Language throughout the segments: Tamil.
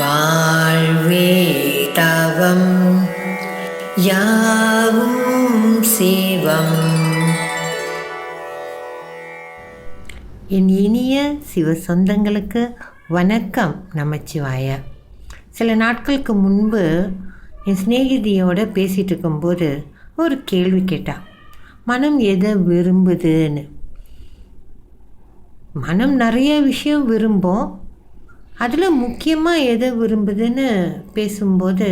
வாழ்வே தவம் யாவும் சிவம். என் இனிய சிவ சொந்தங்களுக்கு வணக்கம் நமச்சிவாய. சில நாட்களுக்கு முன்பு என் சிநேகிதியோட பேசிகிட்டு இருக்கும்போது ஒரு கேள்வி கேட்டா மனம் எதை விரும்புதுன்னு? மனம் நிறைய விஷயம் விரும்பும். அதில் முக்கியமாக எதை விரும்புதுன்னு பேசும்போது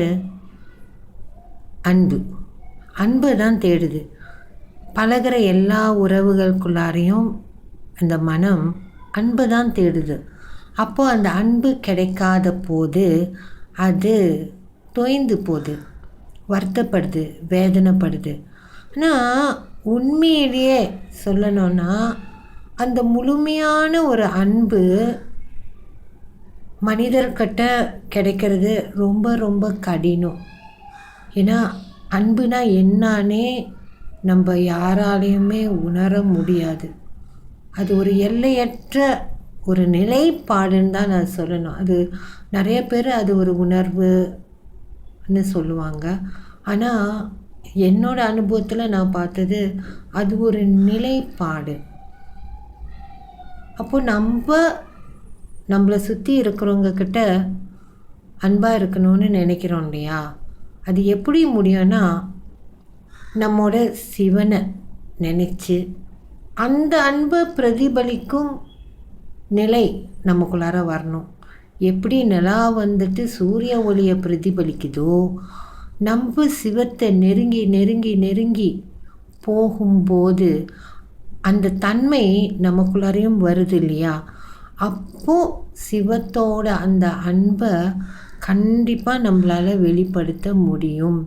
அன்பு. அன்பை தான் தேடுது. பழகிற எல்லா உறவுகளுக்குள்ளாரையும் அந்த மனம் அன்பை தான் தேடுது. அப்போது அந்த அன்பு கிடைக்காத போது அது தொய்ந்து போகுது வருத்தப்படுது வேதனைப்படுது. ஆனால் உண்மையிலேயே சொல்லணும்னா அந்த முழுமையான ஒரு அன்பு மனிதர்கிட்ட கிடைக்கிறது ரொம்ப ரொம்ப கடினம். ஏன்னா அன்புனா என்னானே நம்ம யாராலையுமே உணர முடியாது. அது ஒரு எல்லையற்ற ஒரு நிலைப்பாடுன்னு தான் நான் சொல்லணும். அது நிறைய பேர் அது ஒரு உணர்வுன்னு சொல்லுவாங்க. ஆனால் என்னோட அனுபவத்தில் நான் பார்த்தது அது ஒரு நிலைப்பாடு. அப்போ நம்ம நம்மளை சுற்றி இருக்கிறவங்க கிட்ட அன்பாக இருக்கணும்னு நினைக்கிறோம் இல்லையா? அது எப்படி முடியும்னா நம்மோட சிவனை நினச்சி அந்த அன்பை பிரதிபலிக்கும் நிலை நமக்குள்ளார வரணும். எப்படி நிலா வந்துட்டு சூரிய ஒளியை பிரதிபலிக்குதோ நம்ம சிவத்தை நெருங்கி நெருங்கி நெருங்கி போகும்போது அந்த தன்மை நமக்குள்ளாரையும் வருது இல்லையா? அப்போது சிவத்தோட அந்த அன்பை கண்டிப்பாக நம்மளால் வெளிப்படுத்த முடியும்.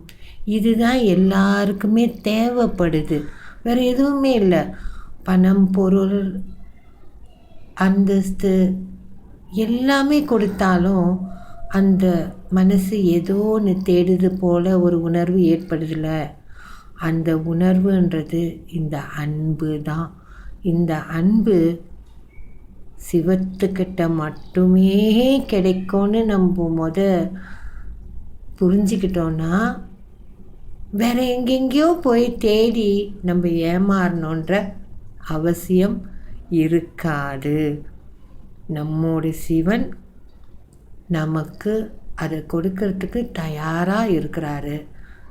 இதுதான் எல்லாருக்குமே தேவைப்படுது. வேறு எதுவுமே இல்லை. பணம் பொருள் அந்தஸ்து எல்லாமே கொடுத்தாலும் அந்த மனசு ஏதோ ஒன்று தேடுது போல் ஒரு உணர்வு ஏற்படுதில்ல அந்த உணர்வுன்றது இந்த அன்பு தான் இந்த அன்பு சிவத்துக்கிட்ட மட்டுமே கிடைக்கும்னு நம்ம முத புரிஞ்சுக்கிட்டோன்னா வேற எங்கெங்கேயோ போய் தேடி நம்ம ஏமாறணுன்ற அவசியம் இருக்காது. நம்மோட சிவன் நமக்கு அதை கொடுக்கறதுக்கு தயாராக இருக்கிறாரு.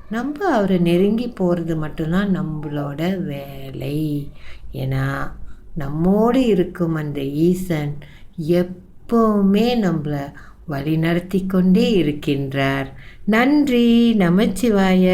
நம்ம அவரை நெருங்கி போகிறது மட்டும்தான் நம்மளோட வேலை. ஏன்னா நம்மோடு இருக்கும் அந்த ஈசன் எப்போவுமே நம்மளை வழி நடத்தி கொண்டே இருக்கின்றார். நன்றி நமச்சிவாய.